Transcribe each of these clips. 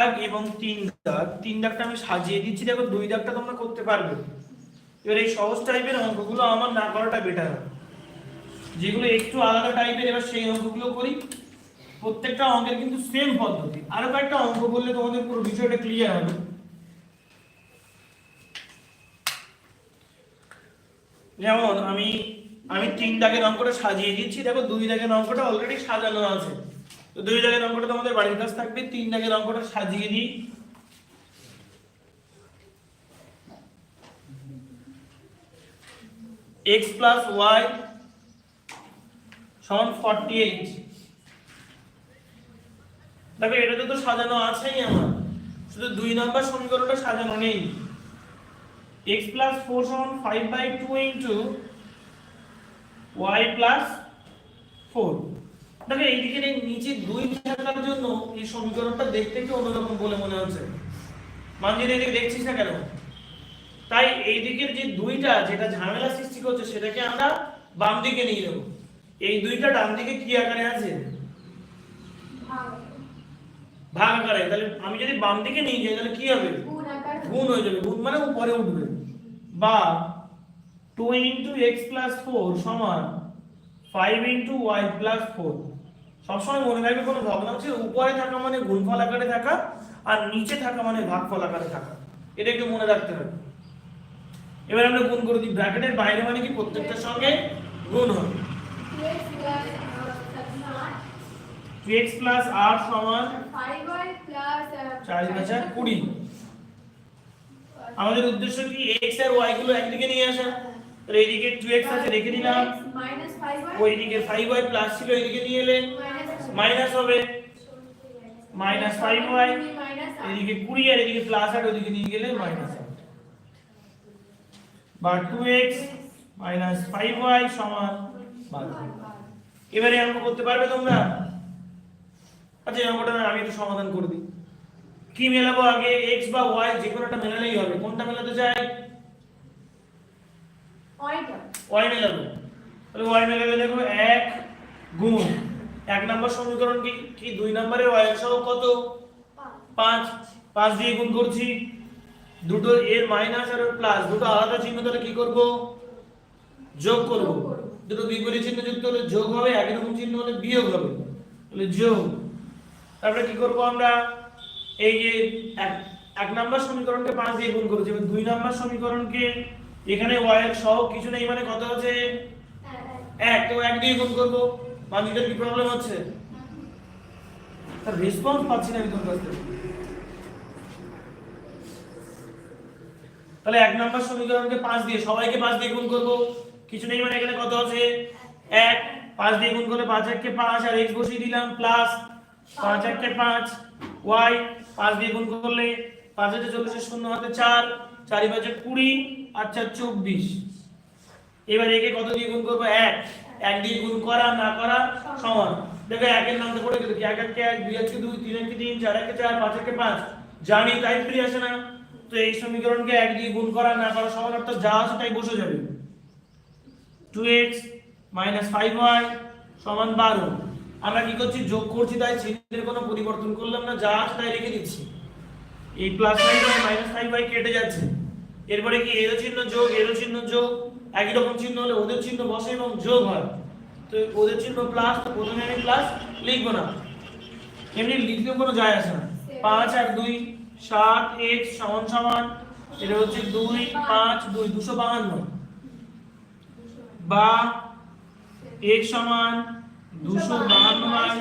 দাগ এবং তিন দাগ তিন দাগটা আমি সাজিয়ে দিচ্ছি, দেখো দুই দাগটা তোমরা করতে পারবে। এবার এই সহজ টাইপের অঙ্কগুলো আমার না করাটা বেটার যেগুলো একটু আলাদা টাইপের এবার সেই অঙ্কগুলো করি। প্রত্যেকটা অঙ্কের কিন্তু সেম পদ্ধতি। আরও কয়েকটা অঙ্ক বললে তোমাদের পুরো বিষয়টা ক্লিয়ার হবে। যেমন আমি আমি তিন দাগের অঙ্কটা সাজিয়ে দিচ্ছি। দেখো দুই দাগের অঙ্কটা অলরেডি সাজানো আছে। তো দুই দাগের অঙ্কটা তোমাদের বাড়ির কাছে থাকবে, তিন দাগের অঙ্কটা সাজিয়ে দিই x প্লাস ওয়াই সমান ফর্টি এইট দেখো এটাতে তো সাজানো আছেই আমার। শুধু দুই নম্বর সমীকরণটা সাজানো নেই। x প্লাস ফোর সমান five by two into y plus four দেখো এইদিকে এই নিচে দুই থাকার জন্য এই সমীকরণটা দেখতে একটু অন্যরকম বলে মনে হচ্ছে? মানজির এদিকে দেখছিস না কেন? তাই এই দিকের যে দুইটা যেটা ঝামেলা সৃষ্টি করছে সেটাকে আমরা বাম দিকে নিয়ে নেব। এই দুইটা ডান দিকে কি আকারে আছে? ভাগ আকারে। তাহলে আমি যদি বাম দিকে নিয়ে যাই তাহলে কি হবে? গুণ হয়ে যাবে। গুণ মানে উপরে উঠবে। বা two into x plus four সমান five into y plus four সবসময় মনে রাখবে কোনো ভগ্নাংশের উপরে থাকা মানে গুণফল আকারে থাকা আর নিচে থাকা মানে ভাগফল আকারে থাকা। এটা একটু মনে রাখতে হবে। এবার আমরা গুণ করে দিই। ব্র্যাকেটের বাইরে মানে কি প্রত্যেকটার সঙ্গে গুণ হবে। টু এক্স প্লাস আট সমান চার পাঁচা কুড়ি। আমাদের উদ্দেশ্য কি? x আর y গুলো একদিকে নিয়ে আসা। তাহলে এইদিকে 2x আছে রেখে দিলাম ওইদিকে 5y প্লাস ছিল এইদিকে নিয়ে এলে। মাইনাস হবে। মাইনাস 5y এদিকে 20 আর এদিকে প্লাস 8 ওইদিকে নিয়ে গেলে মাইনাস 8 বা 2x মাইনাস 5y সমান 12 এবারে অঙ্ক করতে পারবে তোমরা? আচ্ছা অঙ্কটা আমি একটু সমাধান করে দিই। কি মেলাবো আগে? x বা y যে কোনো একটা মেলালেই হবে। কোনটা মেলাতে চাই? y মেলাবো। তাহলে y মেলালে দেখো 1 গুণ। এক নম্বর সমীকরণ কি? কি দুই নম্বরে এর সহগ কত? 5 5 দিয়ে গুণ করছি। দুটো এর মাইনাস আর প্লাস দুটো আলাদা চিহ্ন, তাহলে কি করব? যোগ করব। দুটো বিপরীত চিহ্ন যুক্ত হলে যোগ হবে, একই রকম চিহ্ন হলে বিয়োগ হবে। তাহলে যোগ। তারপরে কি করব আমরা? এই যে এক নাম্বার সমীকরণকে পাঁচ দিয়ে গুণ করেছি। এবার দুই নাম্বার সমীকরণকে এখানে এর সহগ কিছু নেই মানে কত আছে? এক। তো এক দিয়ে গুণ করব। বাকিটার কি প্রবলেম হচ্ছে? তার রেসপন্স পাচ্ছি না আমি কাছ থেকে। তাহলে এক নাম্বার সমীকরণকে পাঁচ দিয়ে, সবাইকে পাঁচ দিয়ে গুণ করব। কিছু নেই মানে এখানে কত আছে? এক। পাঁচ দিয়ে গুণ করলে পাঁচ এককে পাঁচ আর এক্স বসিয়ে দিলাম প্লাস পাঁচ এককে পাঁচ ওয়াই পাঁচ দিয়ে গুণ করলে পাঁচ হাজার চল্লিশের শূন্য হাতে চার, চারি পাঁচে কুড়ি আর চার চব্বিশ। এবার একে কত দিয়ে গুণ করব? এক। এক দিয়ে গুণ করা, না করা, সমান। দেখো একের নামটা পড়ে গেল কি? এক একে এক, দুই একে দুই, তিন একে তিন, চার একে চার, পাঁচ একে পাঁচ। জানি, তাই ফিরে আসে না। তো এই সমীকরণকে এক দিয়ে গুণ করা, না করা, সমান অর্থাৎ যা আছে তাই বসে যাবে। Two x minus five y সমান বারো। আমরা কি করছি? যোগ করছি, তাই চিহ্নের কোনো পরিবর্তন করলাম না, যা আছে তাই রেখে দিচ্ছি। এই plus five y minus five y কেটে যাচ্ছে। এরপরে কি? এরও চিহ্ন যোগ, এরও চিহ্ন যোগ। একই রকম চিহ্ন হলে ওদের চিহ্ন বসে এবং যোগ হয়। তো ওদের চিহ্ন প্লাস তো প্রথমে আমি প্লাস লিখব না। এমনি লিখতেও কোনো যায় আসে না। পাঁচ আর দুই, সাত, এক, সমান সমান, এটা হচ্ছে দুই, পাঁচ, দুই, দুশো বাহান্ন। বা এক সমান দুশো বাহান্ন বাই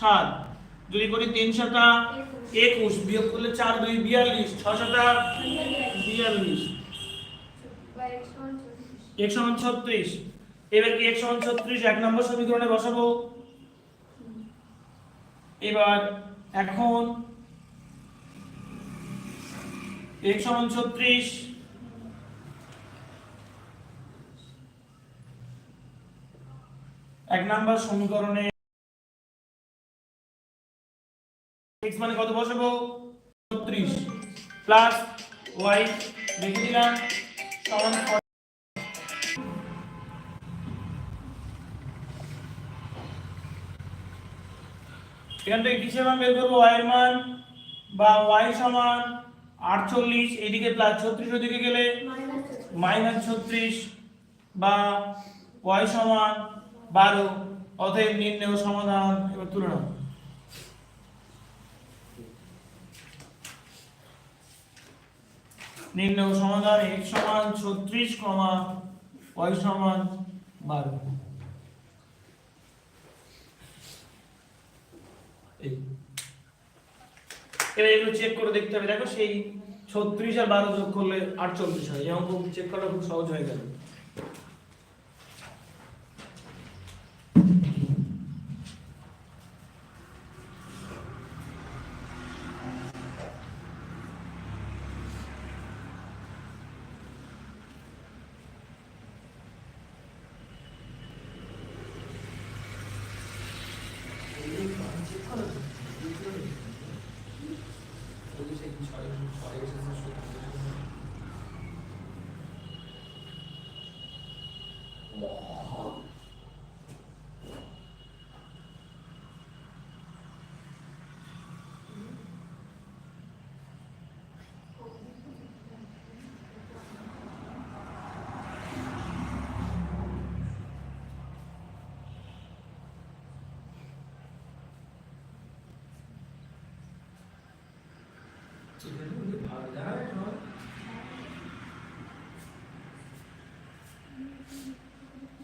সাত। যদি করি তিন সাতা, একুশ, বিয়োগ করলে চার, দুই, বিয়াল্লিশ, ছ সাতা, বিয়াল্লিশ। এক সমান ছত্রিশ। এবার কি এক সমান ছত্রিশ? এক নম্বর সমীকরণে বসাবো। এবার এখন এক সমান ছত্রিশ। এক নাম্বার সমীকরণে x মানে কত বসাবো? 36 প্লাস y লিখে দিলাম সমান এখান থেকে কিসের মান বের করব? Y এর মান বা ওয়াই সমান আটচল্লিশ, এদিকে প্লাস ছত্রিশ ওদিকে গেলে মাইনাস ছত্রিশ বা ওয়াই সমান বারো, অতএব নির্ণয় সমাধান এবার তুলনা নির্ণয় সমাধান x সমান ছত্রিশ কমা y সমান বারো। এই। এবার এগুলো চেক করে দেখতে হবে। দেখো সেই ছত্রিশ আর বারো যোগ করলে আটচল্লিশ হয়। এই অঙ্ক চেক করা খুব সহজ হয়ে গেল।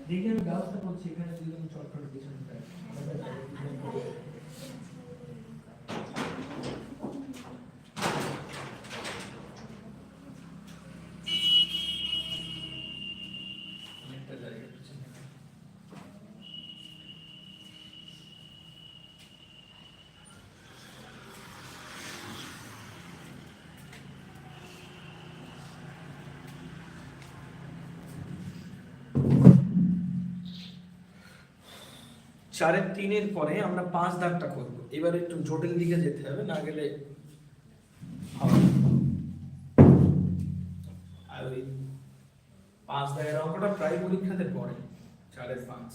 দেখি আমি ব্যবস্থা করছি এখানে দুজন চারের তিনের পরে আমরা পাঁচ দাগটা করব। এবার একটু জটিল দিকে যেতে হবে, না গেলে আর ওই পাঁচ দাগের অঙ্কটা প্রায় পরীক্ষাতে পড়ে, চারের পাঁচ।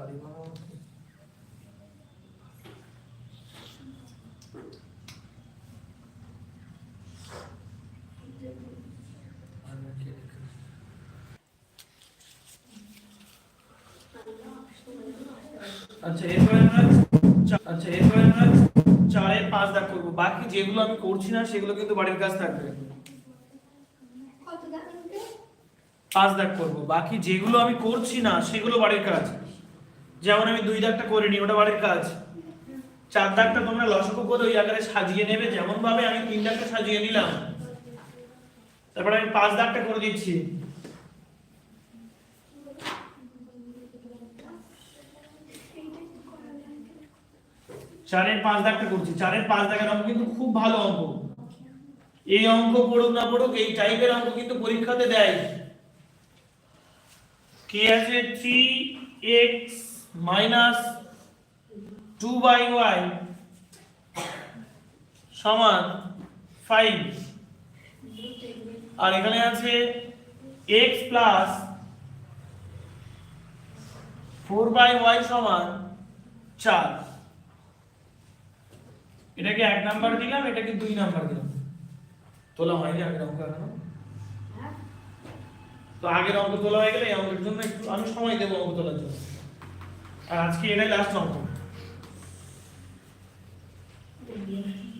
ভাড়া আচ্ছা এরপরে আমরা আচ্ছা এরপরে আমরা চারে পাঁচ দাগ করব। বাকি যেগুলো আমি করছি না সেগুলো কিন্তু বাড়ির কাজ থাকবে। পাঁচ দাগ করব। বাকি যেগুলো আমি করছি না সেগুলো বাড়ির কাজ। যেমন আমি দুই দাগটা করিনি ওটা বাড়ির কাজ। চার দাগটা তোমরা লসকু করে ওই আকারে সাজিয়ে নেবে যেমন ভাবে আমি তিন দাগটা সাজিয়ে নিলাম। তারপরে আমি পাঁচ দাগটা করে দিচ্ছি। চারের পাঁচ দাগটা করছি। চারের পাঁচ দাগের অঙ্ক কিন্তু খুব ভালো অঙ্ক। এই অঙ্ক পড়ুক না পড়ুক, এই টাইপের অঙ্ক কিন্তু পরীক্ষাতে দেয়। কি আছে? Three x minus two by y সমান ফাইভ আর এখানে আছে x plus four by y সমান চার। এটাকে এক নাম্বার দিলাম, এটাকে দুই নাম্বার দিলাম। তোলা হয়নি আগের অঙ্ক এখনও। তো আগের অঙ্ক তোলা হয়ে গেলে এই অঙ্কের জন্য একটু আমি সময় দেবো অঙ্ক তোলার জন্য। আজকে এটাই লাস্ট অঙ্ক।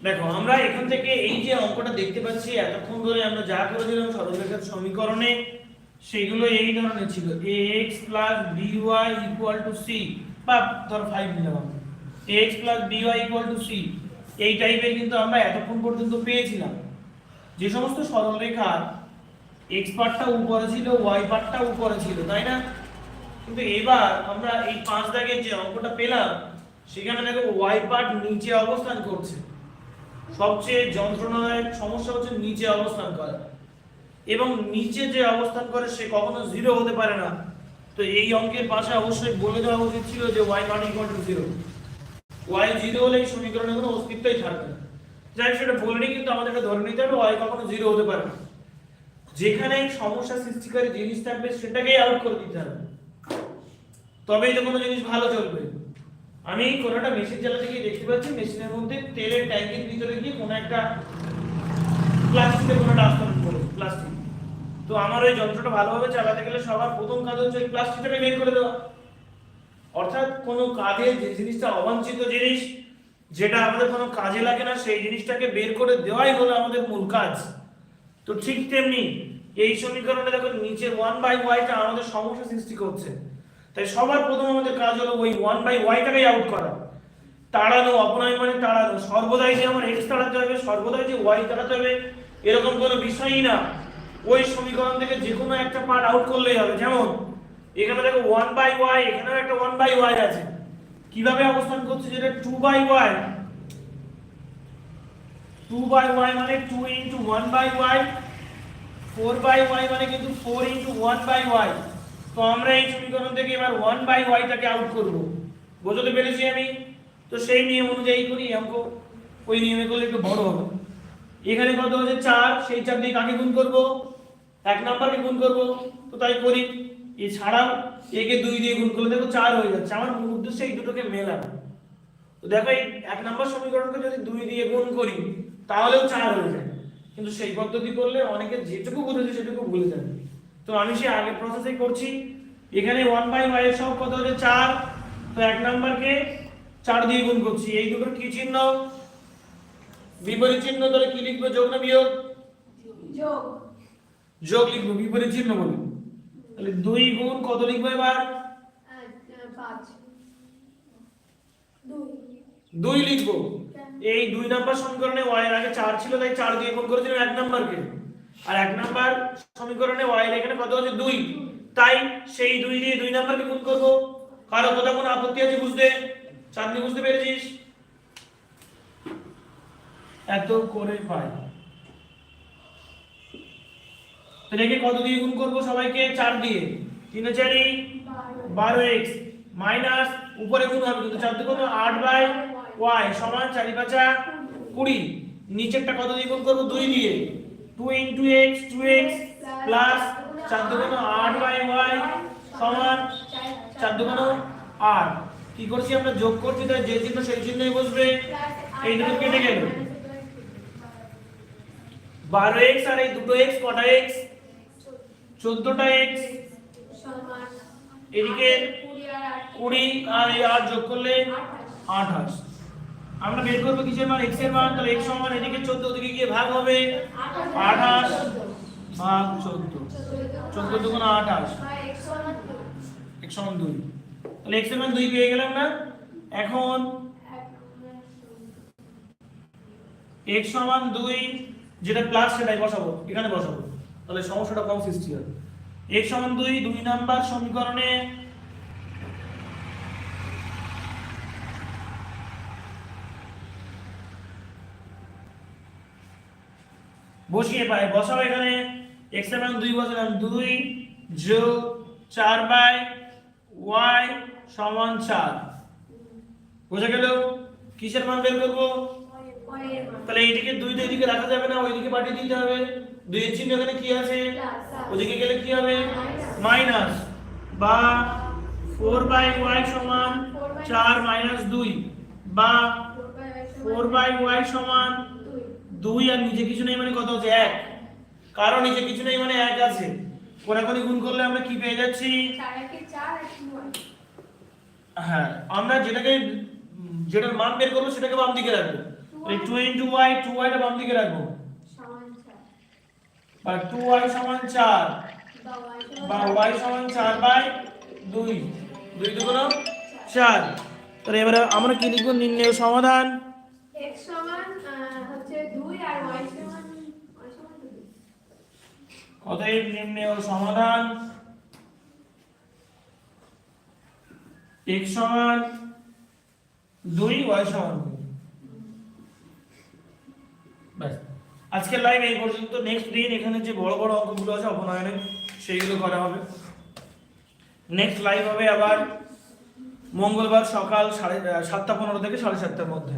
দেখো, আমরা এখান থেকে এই যে অঙ্কটা দেখতে পাচ্ছি, এতক্ষণ ধরে আমরা যা করে দিলাম সরলরেখার সমীকরণে সেগুলো এই ধরনের ছিল। ax by equal to c বা ধর 5 নিলাম আমরা। ax by equal to c এই টাইপের কিন্তু আমরা এতক্ষণ পর্যন্ত পেয়েছিলাম। যে সমস্ত সরলরেখার x পার্টটা উপরে ছিল, y পার্টটা উপরে ছিল, তাই না? কিন্তু এবার আমরা এই পাঁচ দাগের যে অঙ্কটা পেলাম, সেখানে দেখো ওয়াই পার্ট নিচে অবস্থান করছে। সবচেয়ে যন্ত্রণাদায়ক সমস্যা হচ্ছে নিচে অবস্থান করা। এবং নিচে যে অবস্থান করে, সে কখনো জিরো হতে পারে না। তো এই অঙ্কের পাশে অবশ্যই বলে দেওয়া উচিত ছিল যে y not equal to zero y zero হলে এই সমীকরণের কোনো অস্তিত্বই থাকবে না। যাই সেটা বলিনি কিন্তু আমাদেরকে ধরে নিতে হবে y কখনো জিরো হতে পারে না। যেখানে সমস্যা সৃষ্টিকারী জিনিস থাকবে, সেটাকেই আউট করে দিতে হবে। তবেই তো কোনো জিনিস ভালো চলবে। আমি কোনোটা মেশিন চালাতে গিয়ে দেখতে পাচ্ছি মেশিনের মধ্যে তেলের ট্যাঙ্কের ভিতরে গিয়ে কোনো একটা প্লাস্টিকের কোনো একটা আস্তরণ পড়ে প্লাস্টিক তো আমার ওই যন্ত্রটা ভালোভাবে চালাতে গেলে সবার প্রথম কাজ হচ্ছে ওই প্লাস্টিকটাকে বের করে দেওয়া। অর্থাৎ কোনো কাজে যে জিনিসটা অবাঞ্ছিত জিনিস, যেটা আমাদের কোনো কাজে লাগে না, সেই জিনিসটাকে বের করে দেওয়াই হলো আমাদের মূল কাজ। তো ঠিক তেমনি এই সমীকরণে দেখো নিচে ওয়ান বাই ওয়াইটা আমাদের সমস্যা সৃষ্টি করছে। তাই সবার প্রথম আমাদের কাজ হলো ওই ওয়ান বাই ওয়াইটাকেই আউট করা। তাড়ানো অপনয় মানে তাড়ানো। সর্বদাই যে আমার এক্স তাড়াতে হবে, সর্বদাই যে ওয়াই তাড়াতে হবে, এরকম কোনো বিষয়ই না। ওই সমীকরণ থেকে যে কোনো একটা পার্ট আউট করলেই হবে। যেমন, এখানে দেখো ওয়ান বাই ওয়াই এখানেও একটা ওয়ান বাই ওয়াই আছে। কীভাবে অবস্থান করছে যেটা two by y two by y মানে two into one by y four by y মানে কিন্তু four into one by y তো আমরা এই সমীকরণ থেকে এবার ওয়ান বাই ওয়াইটাকে আউট করব। বোঝাতে পেরেছি আমি? তো সেই নিয়ম অনুযায়ী করি অঙ্ক। ওই নিয়মে করলে একটু বড় হবে। এখানে কত হচ্ছে চার। সেই চার দিয়ে কাকে গুণ করব? এক নাম্বারকে গুণ করব। তো তাই করি। এছাড়াও একে দুই দিয়ে গুণ করলে দেখো চার হয়ে যাচ্ছে। আমার মূল উদ্দেশ্য এই দুটোকে মেলানো। তো দেখো এই এক নম্বর সমীকরণকে যদি দুই দিয়ে গুণ করি, তাহলেও চার হয়ে যায়। কিন্তু সেই পদ্ধতি করলে অনেকে যেটুকু বুঝেছে সেটুকু ভুলে যাবে। তো আমি সেই আগের প্রসেসে করছি। এখানে ওয়ান বাই ওয়াই এর সব কত হচ্ছে? চার। তো এক নাম্বারকে চার দিয়ে গুণ করছি। এই দুটোর কি চিহ্ন? বিপরীত চিহ্ন তাহলে কি লিখব? যোগ না বিয়োগ? যোগ। যোগ লিখব। বিপরীত চিহ্ন বলি তাহলে দুই গুণ কত লিখব এবার? দুই। লিখব। এই দুই নাম্বার সমীকরণে y এর আগে চার ছিল তাই চার দিয়ে গুণ করেছিলাম এক নাম্বারকে। আর এক নাম্বার সমীকরণে y এখানে কত হচ্ছে দুই। তাই সেই দুই দিয়ে দুই নাম্বারকে গুণ করব। কারও কোথাও কোনো আপত্তি আছে বুঝতে? চাঁদনি, বুঝতে পেরেছিস? এত করে পাই। তাহলে কত দিয়ে গুণ করব সবাইকে? চার দিয়ে। তিনে চারি? বারো এক্স। মাইনাস উপরে গুণ হবে কিন্তু চার দুগুণ আট বাই ওয়াই সমান চারি পাঁচা কুড়ি। নিচেরটা কত দিয়ে গুণ করব? দুই দিয়ে। Two into x two x plus চার আট বাই ওয়াই সমান চার দুগুণ আট কি করছি আমরা? যোগ করছি তাই যে চিহ্ন সেই চিহ্নই বসবে। এই দুটো কেটে গেল। বারো এক্স আর এই দুটো এক্স কটা এক্স চোদ্দটা এক্স এদিকে কুড়ি আর এই আট যোগ করলে আঠাশ। আমরা বের করব কিসের মান? X এর মান, তাহলে x সমান এদিকে 14 ওদিকে গিয়ে ভাগ হবে আঠাশ ভাগ 14 14 দুগুণ 28 x সমান 2 তাহলে x এর মান 2 পেয়ে গেলাম না? এখন x সমান 2 যেটা প্লাস সেটাই বসাবো। এখানে বসাবো। তাহলে সমস্যাটা কম সৃষ্টি হবে x সমান 2 দুই নাম্বার সমীকরণে বসিয়ে পাই বসাও এখানে। X এর মান 2 বসালাম 2 যোগ 4 বাই y সমান চার। বোঝা গেল? কিসের মান বের করব? তাহলে এইদিকে দুই তো এইদিকে রাখা যাবে না, ওইদিকে পাঠিয়ে দিতে হবে। দুই এর চিহ্ন এখানে কি আছে? ওদিকে গেলে কি হবে? মাইনাস বা ফোর বাই ওয়াই সমান চার মাইনাস দুই বা ফোর বাই ওয়াই সমান দুই আর নিচে কিছু নেই মানে কত হচ্ছে? এক। কারণ নিচে কিছু নেই মানে এক আছে। কোনাকুনি গুণ করলে আমরা কি পেয়ে যাচ্ছি? হ্যাঁ। আমরা যেটাকে যেটার মান বের করব সেটাকে বাম দিকে রাখব। Two into Y. টু ওয়াইটা বাম দিকে রাখব। বা টু ওয়াই সমান চার। বা ওয়াই সমান চার। বাই দুই। দুই দুগুণ চার। তাহলে এবারে আমরা কি লিখব? নির্ণয় সমাধান। এক্স সমান আহ, হচ্ছে দুই আর ওয়াই সমান ওয়াই সমান দুই অতএব নির্ণয় সমাধান। x সমান দুই, y সমান ব্যাস। আজকের লাইভ এই পর্যন্ত। নেক্সট দিন এখানে যে বড় বড় অঙ্কগুলো আছে অপনয়নে সেইগুলো করা হবে। নেক্সট লাইভ হবে আবার মঙ্গলবার সকাল সাড়ে সাতটা পনেরো থেকে সাড়ে সাতটার মধ্যে।